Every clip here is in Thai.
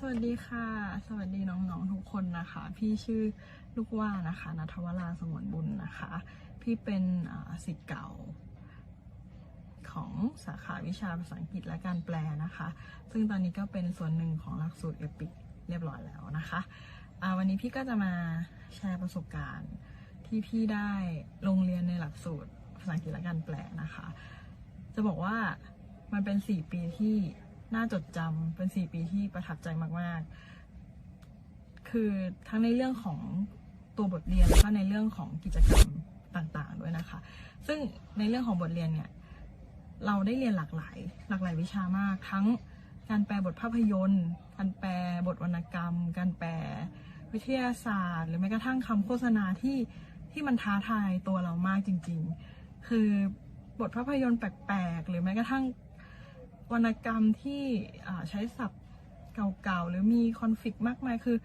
สวัสดีค่ะ สวัสดีน้องๆทุกคนนะคะ พี่ชื่อลูกว่านะคะนัทวราสงวนบุญนะคะ พี่เป็นอ่าศิษย์เก่าของสาขาวิชาภาษาอังกฤษและการแปลนะคะ ซึ่งตอนนี้ก็เป็นส่วนหนึ่งของหลักสูตรเอปิกเรียบร้อยแล้วนะคะอ่าวันนี้พี่ก็จะมาแชร์ประสบการณ์ที่พี่ได้ลงเรียนในหลักสูตรภาษาอังกฤษและการแปลนะคะ จะบอกว่ามันเป็น 4 ปีที่ น่าจดจำเป็น4ปีที่ประทับใจมากๆ คือทั้งในเรื่องของตัวบทเรียนแล้วก็ในเรื่องของกิจกรรมต่างๆด้วยนะคะ ซึ่งในเรื่องของบทเรียนเนี่ยเราได้เรียนหลากหลาย หลากหลายวิชามาก ทั้งการแปลบทภาพยนตร์ การแปลบทวรรณกรรม การแปลวิทยาศาสตร์ หรือแม้กระทั่งคำโฆษณาที่ที่มันท้าทายตัวเรามากจริง ๆ คือบทภาพยนตร์แปลกๆ หรือแม้กระทั่ง วรรณกรรมที่ใช้ศัพท์เก่าๆ หรือมีคอนฟ lict มากมายคือ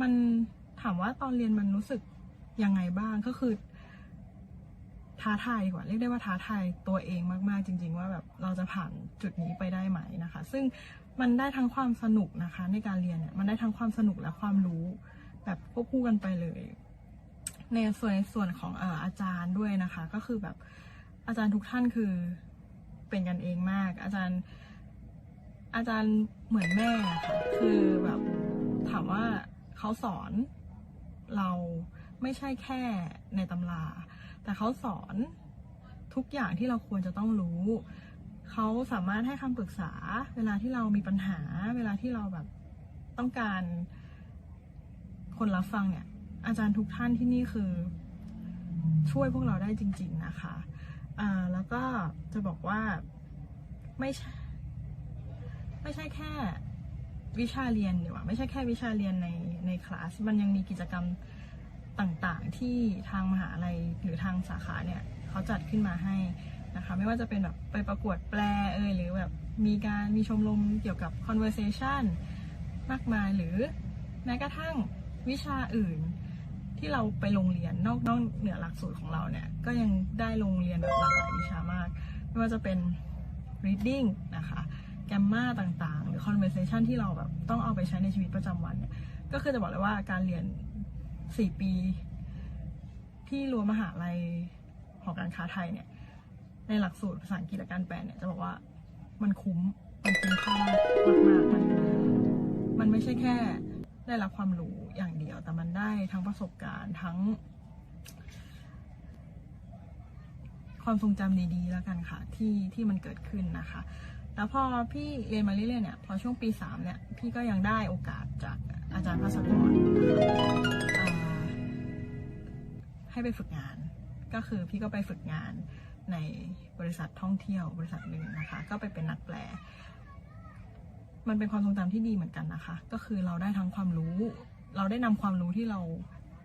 มันถามว่าตอนเรียนมันรู้สึกยังไงบ้างก็คือ ท้าทายกว่าเรียกได้ว่าท้าทายตัวเองมากๆ จริง ๆ ว่าแบบเราจะผ่านจุดนี้ไปได้ไหมนะคะ ซึ่งมันได้ทั้งความสนุกนะคะ ในการเรียนเนี่ยมันได้ทั้งความสนุกและความรู้แบบควบคู่กันไปเลย ในส่วนในส่วนของอออาจารย์ด้วยนะคะ ก็คือแบบอาจารย์ทุกท่านคือ เป็นกันเองมาก อาจารย์ อาจารย์เหมือนแม่ค่ะคือแบบถามว่าเขาสอนเราไม่ใช่แค่ในตำรา แต่เขาสอนทุกอย่างที่เราควรจะต้องรู้ เขาสามารถให้คำปรึกษา เวลาที่เรามีปัญหา เวลาที่เราแบบต้องการคนรับฟังเนี่ย อาจารย์ทุกท่านที่นี่คือช่วยพวกเราได้จริง ๆ นะคะ อ่าแล้วก็จะบอกว่าไม่ใช่ไม่ใช่แค่วิชาเรียนดีกว่าไม่ใช่แค่วิชาเรียนในในคลาส มันยังมีกิจกรรมต่างๆ ที่ทางมหาลัยหรือทางสาขาเนี่ยเขาจัดขึ้นมาให้นะคะไม่ว่าจะเป็นแบบไปประกวดแปลเอยหรือแบบมีการมีชมรมเกี่ยวกับ conversation มากมายหรือแม้กระทั่งวิชาอื่น ที่เราไปโรงเรียนนอกนอกเหนือหลักสูตรของเราเนี่ย ก็ยังได้โรงเรียนแบบหลากหลายวิชามาก ไม่ว่าจะเป็น reading นะคะแกมมาต่างๆ หรือ conversation ที่เราแบบต้องเอาไปใช้ในชีวิตประจำวันเนี่ย ก็คือจะบอกเลยว่าการเรียน 4 ปี ที่รวมมหาลัยหอการค้าไทยเนี่ย ในหลักสูตรภาษาอังกฤษและการแปลเนี่ย จะบอกว่ามันคุ้ม มันคุ้มค่ามากๆมันมันไม่ใช่แค่ ได้รับความรู้อย่างเดียว แต่มันได้ทั้งประสบการณ์ทั้ง ความทรงจำดีๆ แล้วกันค่ะ ที่ที่มันเกิดขึ้นนะคะ แล้วพอพี่เรียนมาเรื่อยๆเนี่ยพอช่วงปีสามเนี่ยพี่ก็ยังได้โอกาสจากอาจารย์ภาษากรให้ไปฝึกงาน ก็คือพี่ก็ไปฝึกงานในบริษัทท่องเที่ยวบริษัทหนึ่งนะคะ ก็ไปเป็นนักแปล มันเป็นความทรงจำที่ดีเหมือนกันนะคะ ก็คือเราได้ทั้งความรู้ เราได้นำความรู้ที่เรา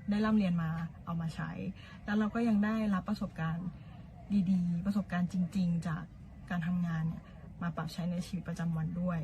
ได้ร่ำเรียนมาเอามาใช้ แล้วเราก็ยังได้รับประสบการณ์ดีๆ ประสบการณ์จริง ๆ จากการทำงานเนี่ยมาปรับใช้ในชีวิตประจำวันด้วย